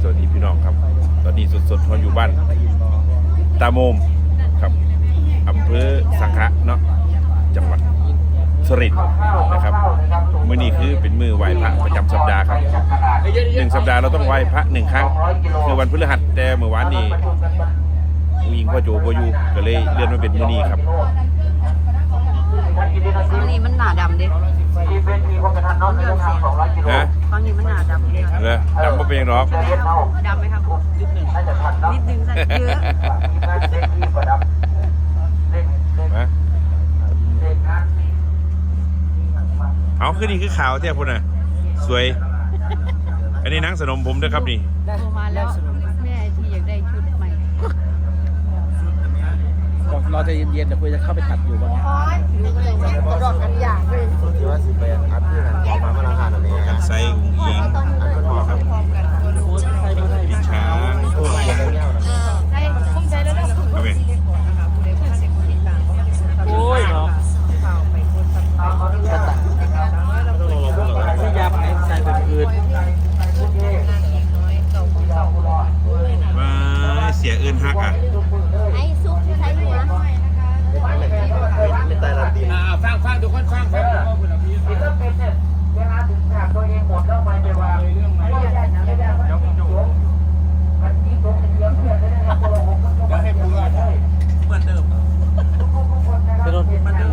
สวัสดีพี่น้องครับ ตอนนี้สดๆเราอยู่บ้านตาโมมครับอำเภอสังขะเนาะจังหวัดสุรินทร์นะครับมื้อนี้คือเป็นมือไหว้พระประจำสัปดาห์ครับหนึ่งสัปดาห์เราต้องไหว้พระหนึ่งครั้งคือวันพฤหัสแต่เมื่อวานนี้ผู้หญิงพ่อโจบอยู่ก็เลยเลื่อนมาเป็นมื้อนี้ครับฝั่งนี้มันหนาดำดิฮะ ฝั่งนี้มันหนาดำเนี่ยเลยจำมาเป็นหรอกดำไหมครับนิดนึงนิดนึงใส่เยอะฮะเอาคือนี่คือขาวเท่าพุ่นน่ะ สวย อันนี้นังสนมผมด้วยครับนี่โทรมาแล้วแม่ไอทีอยากได้ชุดใหม่ เราจะเย็นๆเดี๋ยวคุยจะเข้าไปตัดอยู่บ้างกระดอกกันอย่างเลยที่ว่าสิไปอัดเพื่อนออกมาเมื่อไหร่นะเนี่ยกันไซอุ้งอิงครับพี่ช้าง ใช่คุ้มใจแล้วเด้อ เอาไป โอ้ยเนาะที่ยาไปใส่แบบอื่น มาเสียอื่นฮักอะ ไอ้ซุปใช้หัว ไม่ตายรันตี อ่าฟังฟังทุกคนฟังฟัง เหมือนเดิมจะโดนเหมือนเดิม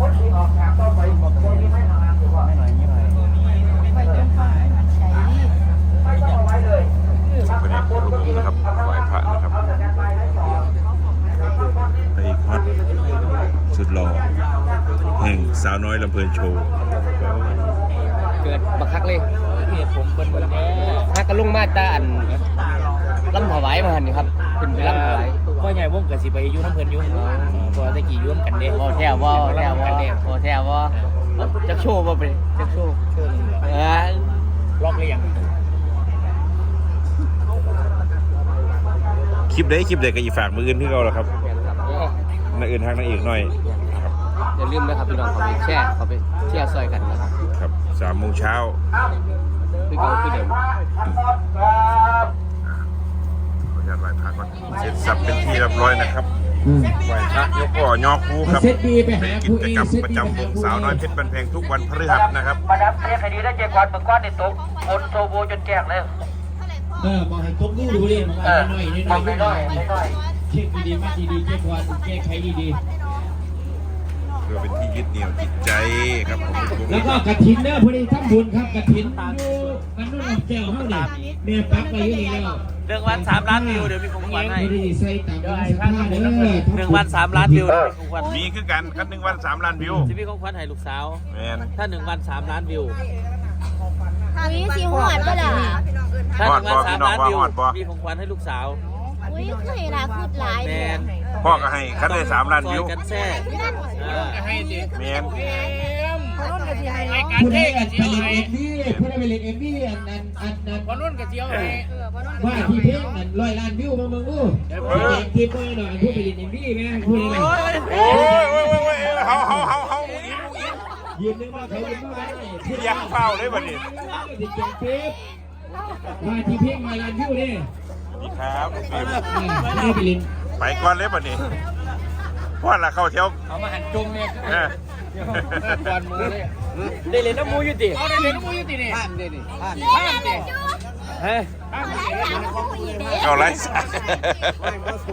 วันนี้ลุงนะครับไหว้พระนะครับไปอีกฮอตสุดหล่อแห่งสาวน้อยลำเพลินโชว์ เกิดบักคักเลยเหตุ ผมเป็นแบบนี้ฮักกระลุงมาตาอันลำถวายมาหันนี่ครับเป็นไปลำถวายพ่อใหญ่วงกับสิไปอยุ่น้ำเพลินอยุ่พอตะกี้อยุ่มกันเด้โอ้แท้ว่าแท้ว่าโอ้แท้ว่าจะโชว์บ่เป็นจะโชว์เชิญเออล็อกเลยยังคลิปได้คลิปใดก็อีฝากมืออื่นที่เราแหละครับนักอื่นทางนักเอกหน่อยอย่าลืมนะครับพี่น้องเขาไปแช่เขาไปเที่ยวซอยกันนะครับครับสามโมงเช้า คือเก่าคือเดิมขออนุญาตไหว้พระก่อนเสร็จสับเป็นที่เรียบร้อยนะครับไหว้พระยกก่อยอคูครับเซตบีไปหาเป็นครูกิเอจกรรมเซตประบีจำวงสาวน้อยเพชรบันแพงทุกวันพฤหัสนะครับมาดับเรียกคดีได้เจ๊ควันเมื่อก้อนในตกคนโซโบจนแจ้งเลยเออมองให้ตกนู่นดูดิมองเออหน่อยนิดหมน่อองยไม่นิดหน้น่ออยยไม่น้อยเช็คดีๆมากดีๆแก้ความแก้ไขดีเพื่อเป็นที่ยึดเหนี่ยวจิตใจครับผมเป็นวงๆแล้วก็กระถินเด้อพอดีทำบุญครับกระถิน แก้วเฮานี่แม่ปักไปอยู่นี่แล้วหนึ่งวันสามล้านวิวเดี๋ยวมีของขวัญให้ไม่ได้ใส่ตามการสัมภาษณ์เด้อหนึ่งวันสามล้านวิวเดี๋ยวมีของขวัญมีคือกันครับหนึ่งวันสามล้านวิวจะมีของขวัญให้ลูกสาวแมนถ้าหนึ่งวันสามล้านวิวอุ้ยสีหอดก็ด่าถ้าหนึ่งวันสามล้านวิวมีของขวัญให้ลูกสาวอุ้ยเคยลาคืดหลายแมนพ่อก็ให้คันได้สามล้านซอวิยวกันแซ่ อ่าแมนผู้ใดอันไปเล่นเอ็มวีผู้ใดไปเล่นเอ็มวีอันนั้นอันนั้นวันนู้นกับเจียวให้ว่าที่เพลงนั้นร้อยล้านวิวมาเมืองกูแจกทิปไว้หน่อยผู้ไปเล่นเอ็มวีแม่ผู้ใดโอ้ยโอ้ยโอ้ยโอ้ยเฮาเฮาเฮาเฮาอุ้งอิงอุ้งอิงยืนนึกว่าเขาเป็นผู้ใดเสียงเฝ้าเลยบัดนี้ติดแจกทิปว่าที่เพลงร้อยล้านวิวเนี่ยนี่ครับไม่ได้ไปเล่นไปก่อนเลยบัดนี้พ่อละเข้าเที่ยวเอามาหันจุ่มเนี่ยเออ ก่อนมือเลยได้เลยน้ำมูอยู่ติเอาได้เลยน้ำมูอยู่ตินี่ผ่านดิผ่านห้ามติเฮ้ยเอาไรสัก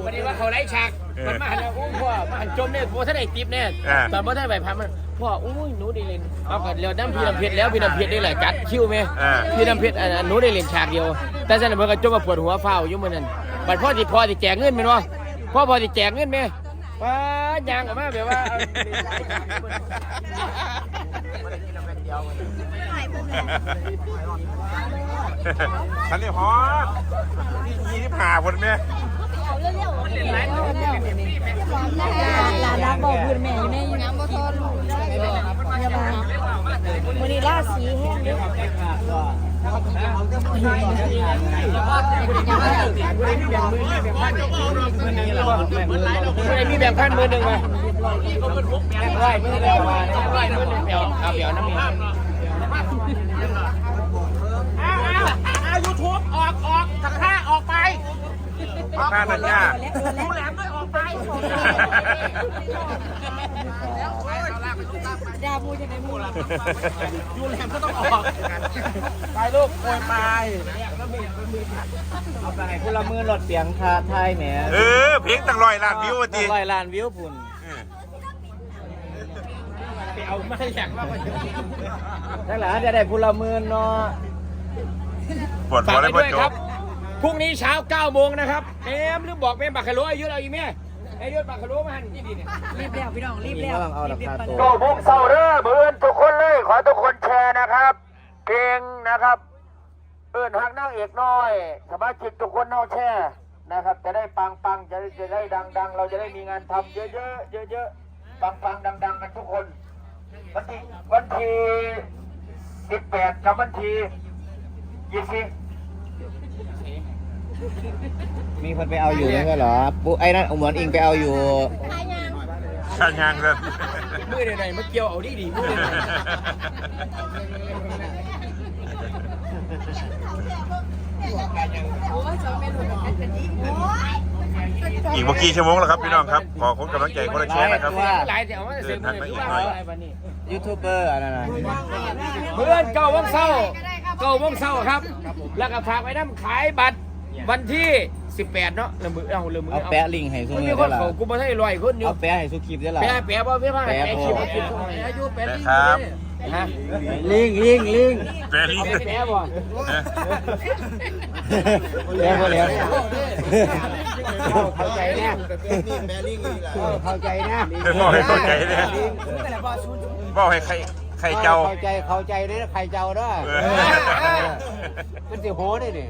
วันนี้ว่าเขาไล่ฉากมันมาหันแล้วอุ้ยพ่อมาหันจมเนี่ยพ่อท่านไอ้ติ๊บเนี่ยอ่าตอนพ่อท่านใบพันมันพ่ออุ้ยหนูได้เล่นเอากันเร็วน้ำพี่น้ำเพชรแล้วพี่น้ำเพชรนี่แหละจัดคิวไหมอ่าพี่น้ำเพชรอันนั้นหนูได้เล่นฉากเดียว แต่ฉะนั้นมันก็จมมาปวดหัวเฝ้าอยู่มื้อนั้นบัดพ่อสิพ่อสิแจกเงินแม่นบ่พ่อพ่อสิแจกเงินแม่ ป้ายางออกมาแบบว่าเอาฉันเรียกฮอตยี่สิบห้าคนแม่ลาลาบอกพื้นแม่อยู่ในอยู่น้ำบ่ทอนลูกอย่ามาวันนี้ราสีแห้ง เด้อผู้ใดมีแบ่งมือแบ่งพันมือหนึ่งแล้วผู้ใดมีแบ่งพันมือหนึ่งมาแบ่งร้อยมือแล้วมาแบ่งร้อยมือหนึ่งเปียวเอาเปี ยวน้ำมีข้านัญญาดามูจะได้มูไปลูกโอยไปเอาไปให้ผู้ละมือรถเปียงคาไทยแหมเออเพลงตั้งร้อยล้านวิวว่าติร้อยล้านวิวพุ่นเออไปเอาไม่อยากว่ามันทั้งหลายจะได้ผู้ละมือเนาะปวดหัฝาวกเลไปยพ่อด้วยโจครับพรุ่งนี้เช้า9โมงนะครับแอมลืมบอกแม่บักขะโลอายุเราอีกแม่ ไอ้ยศบักขะโลมหันนี่ดีเนี่ยรีบแล้วพี่น้องรีบแล้วรีบเด็ดปันโตบุกเศร้าเด้อมืออื่นทุกคนเลย ขอทุกคนแชร์นะครับ เพลงนะครับ เอื่นหักนางเอกน้อยสมาชิกทุกคนเน่าแช่นะครับ จะได้ปังปังจะได้จะได้ดังดังเราจะได้มีงานทำเยอะเยอะเยอะเยอะปังปังดังดังกันทุกคน วันที่วันที่สิบแปดกับวันที่ยี่สิบ มีคนไปเอาอยู่ไม่ใช่เหรอปุ๊ไอ้นั่นเหมือนอิงไปเอาอยู่ข้างยางเลยมือไหนๆมาเกี่ยวเอาดีดีๆมือไหนอีกเมื่อกี้ชั่วโมงแล้วครับพี่น้องครับขอคนกำลังใจคนละแชร์นะครับว่าหลายแต่เอามาเสร็จมือคือว่าอะไรบ้านี่ยูทูบเบอร์อะไรนะเพื่อนเก้าโมงเช้าเก้าโมงเช้าครับ แล้วก็ฝากไว้น้ำขายบัตร วันที่ 18 เนาะเริ่มมือเอาเริ่มมือเอาแปะลิงก์ให้ซุมันมืมีอคได้นล่ะเขากูมาให้ลอยคนอยู่เอาแปะให้สุคลิปได้ล่ะแปะแปะบ่พี่พ่อแปะแปะคิวโอ้คิวอายุแปะลิงครับฮะลิงลิงลิงแปรลิงแปะแปะบ่เลี้ยงเลี้ยงเข้าใจแน่เข้าใจนะบอกให้เข้าใจเนี่ยบอกให้ใคร ใครเจ้า เข้าใจเข้าใจเด้อใครเจ้าเด้อเออมันสิโหได้นี่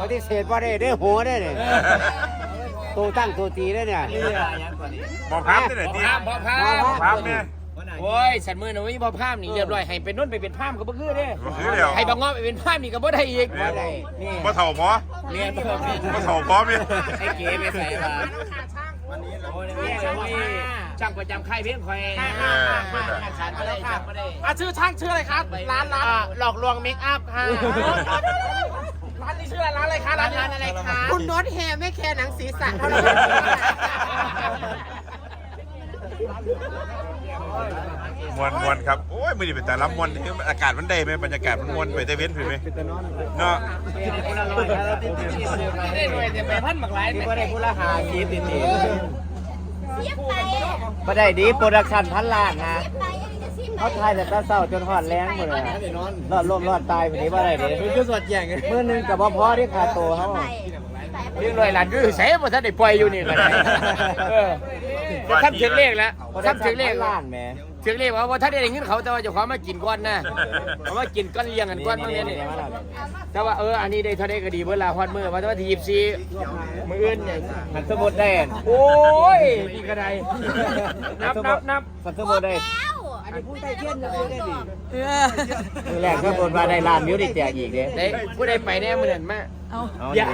ปฏิเสธว่าได้เด้อโหได้นี่ตัวตั้งตัวตีได้เนี่ยบอกพับได้เลยพดิามพอพาบอกพับเนี่ยโอ้ยสันมือหนูพอพามนี่เรียบร้อยให้เป็นนุ่นไปเป็นพามก็บ่คือเด้บ่คือแล้วให้บางงอไปเป็นพามนี่ก็บ่ได้อีกเนี่ยนี่บ่เท่าพอเรียนเพิ่มบ่เท่าพอเนี่ยไอ้เก๋ไปใส่มาโอ้ยนี่ ช่างประจำค่ายเพียงคอยเออเพิ่นน่ะขาดไม่ได้ขาดไม่ได้อะชื่อช่างชื่ออะไรครับร้านร้านหลอกลวงเมคอัพค่ะร้านนี้ชื่ออะไรร้านอะไรคะร้านร้านอะไรคะคุณโน้ตแฮร์ไม่แคร์หนังศีรษะเท่าไหร่มวนมวนครับ โอ้ยมือนี่เป็นแต่ละมวนที่อากาศมันได้ไหมบรรยากาศมันมวนไปแต่เว้นผิดไหมเนาะได้หน่วยแต่ไปพันหมากหลายที่แต่ว่าได้ผู้ละหาคลิปดีดี มาได้ดีโปรดักชั่นพันล้านนะเขาถ่ายแต่ตาเศร้าจนหอดแรงหมดเลยรอดล่มรอดตายแบบนี้ว่าได้เด้คือสวดแย่งเมื่อนึงกับพ่อพ่อที่ขาโตเขาเรื่องลอยหลานคือใส่บ่ทันได้ปล่อยอยู่นี่ก็ได้เออจะทำถึงเลขแล้วทำถึงเลขล้านแหม่ ถึงเลขว่าท่านได้เงินเขาแต่ว่าเจ้าของมากินก้อนนะเขามากินก้อนเลี้ยงกันก้อนบางเนี่ยนี่แต่ว่าเอออันนี้ได้เท่าได้ก็ดีเวลาฮอดมือว่าแต่ว่าที่ยิบซีมืออื่นเนี่ยมันสมมติได้โอ้ยนี่ก็ได้นับนับนับมันสมมติได้เออ มือแรกก็บนว่าได้ล้านวิวได้แจกอีกเด้ได้ผู้ใดไปแน่มือนั้นมาเอาเอาอย่า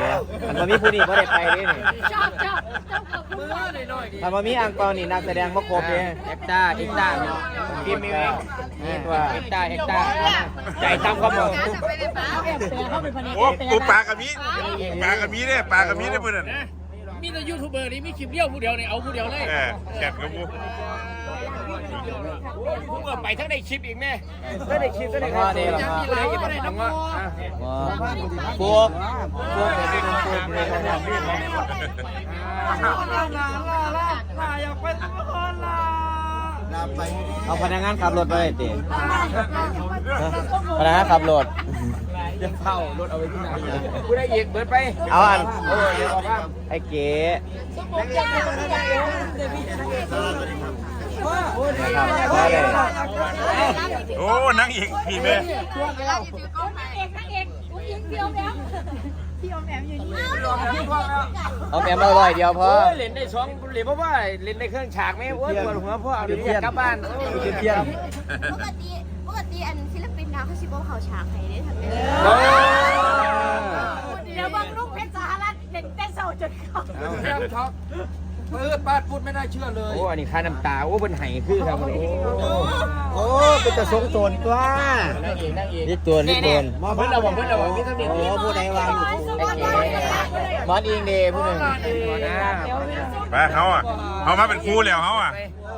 มันบ่มีผู้นี้บ่ได้ไปเด้นี่ชอบชอบชอบกับมือน้อยๆดิถ้าบ่มีอังเปานี่นักแสดงบ่ครบเด้เอ็กต้าเอ็กต้าทีมมีไหมนี่ว่าเอ็กต้าเอ็กต้าใจตามคำบอกแอบแต่เข้าไปพันโอ้กูปลากระมีปลากระมีเนี่ยปลากระมีเนี่ยมือนั่นมีแต่ยูทูบเบอร์นี่มีคลิปเดียวผู้เดียวเนี่ยเอาผู้เดียวเลยเออแกะกับกู ผมก็ไปทั้งในคลิปอีกแม่ทั้งในคลิปทั้งในคลิปมีหลายอย่างน้องว่าพวกพวกที่เป็นพวกเลยเอาพนักงานขับรถไปเติพนักงานขับรถจะเข้ารถเอาไว้ที่ไหนผู้ใดอีกเบิดไปเอาอันไอ้เก๋ โอ้นั่งอีกพี่เมย์เอาแหมมาลอยเดียวพอเล่นในช่องเหรียญเพราะว่าเล่นในเครื่องฉากไหมโอ้ยปวดหัวพ่อเอาเดี๋ยวกลับบ้านเพียนปกติปกติอันศิลปินดาวเขาชิบเขาฉากใครได้ทำไงเดี๋ยวบางลูกเพชรสหรัฐเล่นเต้นเศร้าจนเขา ปิดปาดพูดไม่น่าเชื่อเลย โอ้ อันนี้ค่าน้ำตา โอ้เป็นไห้คือครับวันนี้โอ้เป็นตะสงตนตัวนั่งเองนั่งเองนี่ตัวนี่ตัวมาเพิ่นเราบอกเพิ่นเราบอกมีสำเนียงโอ้ผู้ใดวางมอนเองเดย์ผู้หนึ่งไปเขาอะเขามาเป็นครูแล้วเขาอะ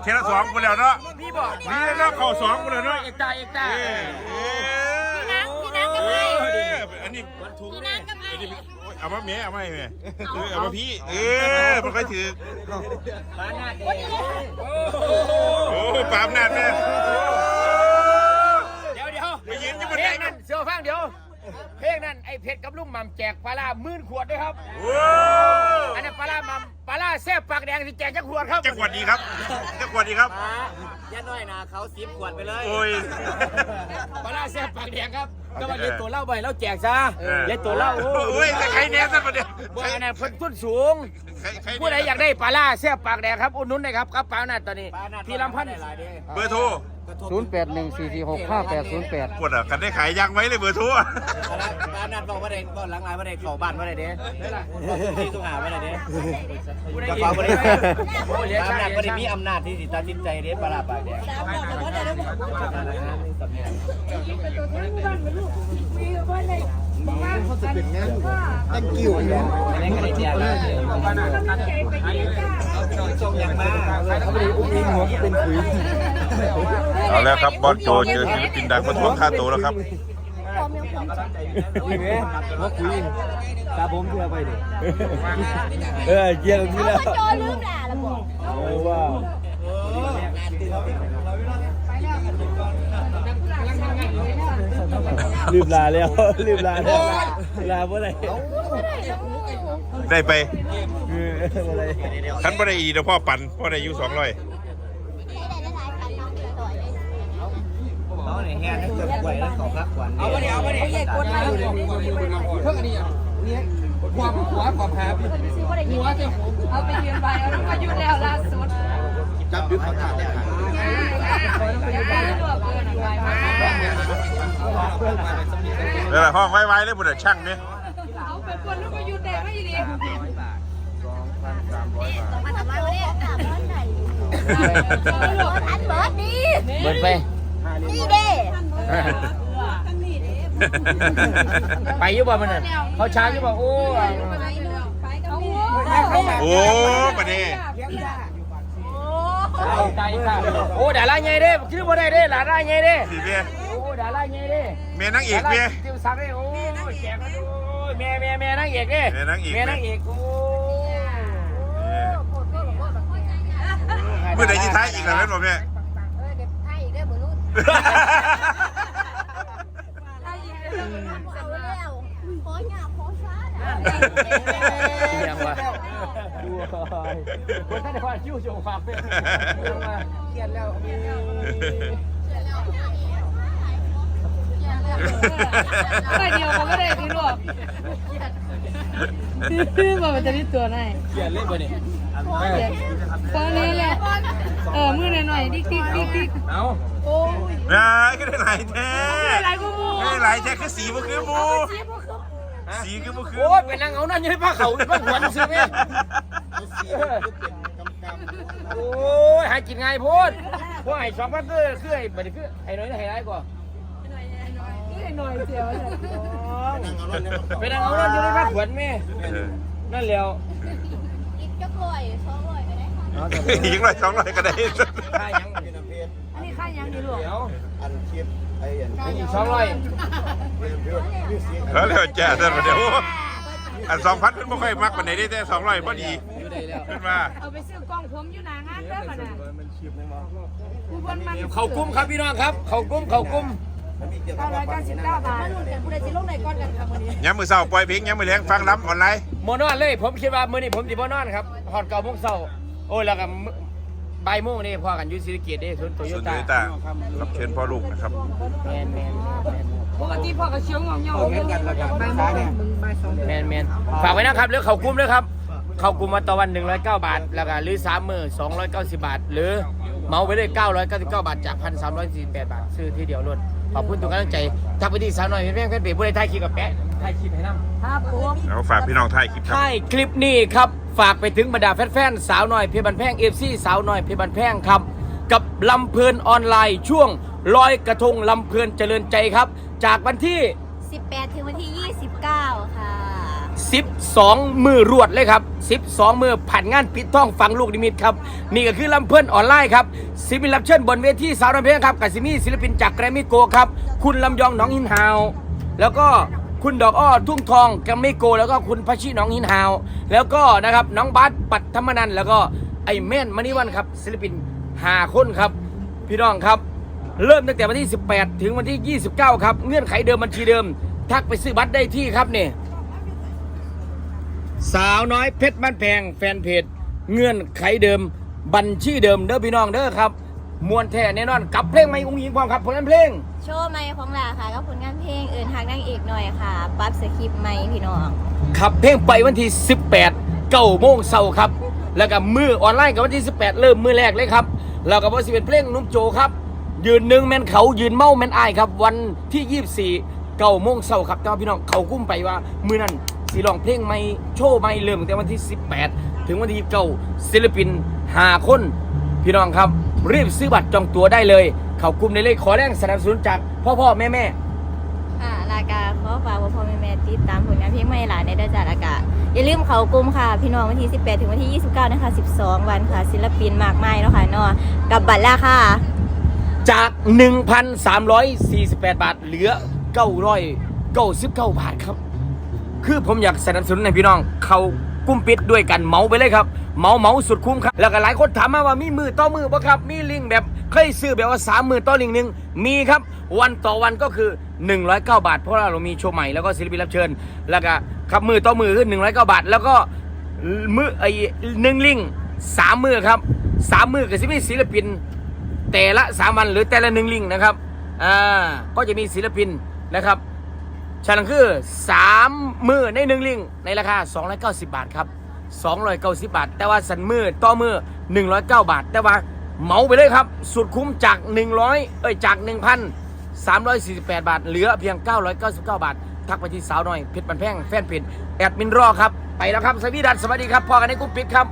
เทละสองคนแล้วเนาะพี่บอกนี่แล้วเข้าสองคนแล้วเนาะเอกตาเอกตาเอ้ยเอ้ยพี่นังกับใครเอ้ยอันนี้พี่นังกับใครอันนี้โอ๊ย เอามาเมียเอามาให้เมียเออเอามาพี่ เออมันค่อยถือโอ้ปามนาดแม่เดี๋ยวเดี๋ยวไปยืนอยู่บนเพลไหนงนั้นเสือฟังเดี๋ยวเพลงนั้นไอ้เพชรกับลุงหม่ำแจกปลาร้าหมื่นขวดด้วยครับ โอ้อันนั้นปลาร้าหม่ำ ปลาร้าแซ่บปากแดงที่แจกจักขวดครับจังหวัดดีครับจังหวัดดีครับยัดน้อยนะเขาสิบขวดไปเลย โอ้ย ปลาร้าแซ่บปากแดงครับก็มาเล่นตัวเหล่าไปแล้วแจกซะเออ เล่นตัวเหล่าโอ้โอ้ยแต่ใครแน่สักประเดี๋ยวบ่อันนั้นเพิ่นทุนสูง ใครใครผู้ใดอยากได้ปลาล่าแซ่บปากแดงครับอุดหนุนได้ครับกระเป๋านั่นตอนนี้พี่ลำพันธ์เบอร์โทร ศูนย์แปดหนึ่งสี่สี่หกห้าแปดศูนย์แปดปวดอะกันได้ขายยังไหมเลยเบอร์โทรบ้านนัดบอกว่าได้ก็หลังลายว่าได้เข้าบ้านว่าได้เด้ที่ต้องหาว่าได้เด้ผู้ใดกระอีกเป๋าว่าได้โอ้เลี้ยงอำนาจว่าได้มีช้างอำนาจที่สิตัดสินใจเด้ปลาปากแดงตั้งกิ้วอยู่อันนี้ก็ได้เดีย วเลยจงยังมากเขาไม่ได้อุ้มอิงหัวเป็นขุยเอาแล้วครับบอสโจเจอศิลปินดังมาทวงค่าตัวแล้วครับอุ้ยแม่หัวขุยตาผมเพื่อไปดิเออเยี่ยมนี้เอาแล้วก็โจลืมด่าละบอกโอ้ว้าว ลืมลาแล้วลืมลาแล้วลาเมื่อไหร่ได้ไปเออเมื่อไหร่คันบ่ได้อีเดี๋ยวพ่อปั่นพ่อได้อยู่สองร้อยเขาเนี่ยแห่ทั้งเกิดป่วยแล้วเขาพักก่อนเอาไปเดี๋ยวเอาไปเดี๋ยวใหญ่กดไลค์อยู่นี่เพิ่งอันนี้อะเนี่ยความหัวความแพ้พี่ซื้อว่าได้ยินเอาไปยืนไปเอามาหยุดแล้วล่าสุดจับดึกเขาขาดได้ ขายแล้วล่ะห้องไว้ๆเลยบุตรช่างเนี่ยเอาไปคนลูกก็หยุดแดงไม่ดีมาทำไมวะเนี่ยถามว่าไหนทันเบิร์ดดีเบิดไปนี่เด้ไปอยุบ่มันน่ะเขาช้าอยุบ่โอ้โอ้ประเดี๋ ตายตายโอ้ดาราใหญ่เด้คือบ่ได้เด้ดาราใหญ่เด้สิเมียโอ้ดาราใหญ่เด้เมียนางเอกเมียจิวสักเด้โอ้แจกกันโอ้แม่แม่แม่นางเอกเด้แม่นางเอกแม่นางเอกโอ้เมื่อไหร่ที่ท้ายอีกแล้วแม่นบ่แม่ไทยได้บ่รุ่นไท ยเอาแล้วขอหยาขอช้ายังวะดูคนท่านว่าชิวโจฟังเนี่ยเขียนแล้วไปเดียวก็ไม่ได้พี่ลูกบอกมันจะได้ตัวไหนเขียนเล่นบ่เนี่ย ตอนนี้แหละเออมือหน่อยๆดิ๊กดิ๊กดิ๊กดิ๊กเอาโอ้ยนะก็ได้หลายแท้อะไรกูมูได้หลายแท้คือสีบ่คือมูสีคือบ่คือโอ้ยเป็นนางเอานั่นอยู่ในผ้าเขาในผ้าหัวนี่ซื้อไหมโอ้ยหากินง่ายโพูดพวกไอ้สองพันคือคือไอ้บัดนี้คือไอ้น้อยไอ้ไรกว่าหน่อยเสียวเป็นนางเอานั่นอยู่ในผ้าขวัญแม่เออนั่นแล้ว อีกจะกล้วยสองร้อยก็ได้ค่ะยิงร้อยสองร้อยก็ได้ค่ายังอันนี้ค่ายังดีลูกเดี๋ยวอันคลิปไอ้อันอีกสองร้อยเขาเรียกว่าแจ้ท่านมาเดี๋ยวอันสองพันเป็นบ่ค่อยมักปานไหนได้แต่สองร้อยพอดีขึ้นมาเอาไปซื้อกล้องผมอยู่หนางานเด้อมาน่ะกูบนมันเขากุ้มครับพี่น้องครับ เขากุ้มเขากุ้มเก้าร้อยเก้าสิบเก้าบาทมาลุ้นกันผู้ใดสิลงในก้อนกันค่ะมื้อนี้ย้ำมือเศร้าปล่อยเพลงย้ำมือแรงฟังล้ำออนไลน์โมนอนเลย ผมคิดว่ามื้อนี้ผมสิบ่นอนครับ ฮอดเก้าโมงเช้าโอ้ยแล้วก็มื้อบ่ายโมงนี่พอกันอยู่ศรีสะเกษเด้ส่วนโตโยส่วนต้าโตโยต้ารับเชิญพ่อลูกนะครับ แมนแมนแมนปกติพ่อก็เชียวงงๆเหมือนกันแล้วกันสาเนี่ยแมนแมนฝากไว้นะครับเรื่องเขากุ้มด้วยครับ เขากุ้มมาต่อวัน 109 บาท แล้วก็หรือ3มื้อ290 บาท หรือเหมาไปเลย999 บาท จาก 1,348 บาท ซื้อที่เดียวล้วนขอบคุณทุกกำลังใจทักไปที่สาวน้อยเพชรแพงแฟนเพจผู้ใดถ่ายคลิปกับแปะ ถ่ายคลิปให้นำครับผมแล้วฝากพี่น้องไทยคลิปครับ ใช่คลิปนี้ครับ ฝากไปถึงบรรดาแฟนๆสาวน้อยเพชรบันแพงเอฟซีสาวน้อยเพชรบันแพงครับ กับลำเพลินออนไลน์ช่วงลอยกระทงลำเพลินเจริญใจครับ จากวันที่ 18 ถึงวันที่ 29 ค่ะ 12 มือรวดเลยครับ 12 มือผ่านงานปิดท่องฟังลูกนิมิตครับ นี่ก็คือลำเพื่อนออนไลน์ครับศิลปินรับเชิญบนเวทีสาวน้ำเพลงครับกับซิมีศิลปินจากแกรมมี่โกครับคุณลำยองหนองหินฮาว แล้วก็ คุณดอกอ้อทุ่งทองแกรมมี่โก แล้วก็คุณพัชชีหนองหินฮาว แล้วก็นะครับน้องบาสปัตธรรมนันแล้วก็ไอ้แม่นมณีวันครับศิลปินหาคนครับ พี่น้องครับ เริ่มตั้งแต่วันที่ 18 ถึงวันที่ 29 ครับ เงื่อนไขเดิมบัญชีเดิม ทักไปซื้อบัตรได้ที่ครับเนี่ยสาวน้อยเพชรบ้านแพงแฟนเพจเงื่อนไขเดิมบัญชีเดิมเด้อพี่น้องเด้อครับมวนแท้แน่นอนกับเพลงไม่อุ้งยิงความครับผลงานเพลง ชว์ใหม่ของลาค่ะกับผลงานเพลงเอินทางนางเอกหน่อยค่ะ ปรั๊บสคริปต์ใหม่พี่น้องขับเพลงไปวันที่ 18เก้าโมงเช้าครับ แล้วก็มือออนไลน์กับวันที่ 18 เริ่มมือแรกเลยครับ แล้วก็วันที่เป็นเพลงนุ่มโจครับ ยืนหนึ่งแมนเขายืนเมาแมนอายครับ วันที่ 24เก้าโมงเช้าครับแต่ว่าพี่น้องเขากุ้มไปว่ามือนั้นสีลองเพลงไม่โชว์ไม่เริ่มตั้งแต่วันที่ 18 ถึงวันที่29ศิลปิน5คน พี่น้องครับรีบซื้อบัตรจองตั๋วได้เลย เขากลุ่มในเลขขอแรงสนับสนุนจากพ่อพ่อแม่แม่ค่ะลากาขอฝากพ่อพ่อแม่แม่ติดตามผลงานเพลงใหม่หลานในเด้อจ้าลากาอย่าลืมเขากลุ่มค่ะ พี่น้องวันที่ 18 ถึงวันที่ 29 นะคะ 12 วันค่ะ ศิลปินมากมายเนาะค่ะเนาะกับบัตรราคาจาก 1,348 บาท เหลือ 999 บาทครับ คือผมอยากสนับสนุนให้พี่น้องเขากุ้มปิดด้วยกันเหมาไปเลยครับเหมาเหมาสุดคุ้มครับ แล้วก็หลายคนถามมาว่ามีมือต่อมือปะครับ มีลิงก์ แบบเคยซื้อแบบว่าสามมือต่อลิงก์หนึ่งมีครับ วันต่อวันก็คือ 109 บาท เพราะว่าเรามีโชว์ใหม่แล้วก็ศิลปินรับเชิญ แล้วก็ครับมือต่อมือคือ109 บาท แล้วก็มือไอ้หนึ่งลิงสามมือครับสามมือกับศิลปินศิลปิน แต่ละสามวันหรือแต่ละหนึ่งลิงนะครับอ่าก็จะมีศิลปินนะครับฉะนั้นคือ 3 มือในหนึ่งลิงในราคา 290 บาทครับ 290 บาท แต่ว่าสันมือต่อมือ 109 บาท แต่ว่า เหมาไปเลยครับ สุดคุ้มจาก 100 เอ้ยจาก 1,348 บาท เหลือเพียง 999 บาท ทักไปที่สาวหน่อยเพชรบันแพงแฟนเพจแอดมินรอครับ ไปแล้วครับสวีดัสสวัสดีครับพอกันในกรุ๊ปปิดครับ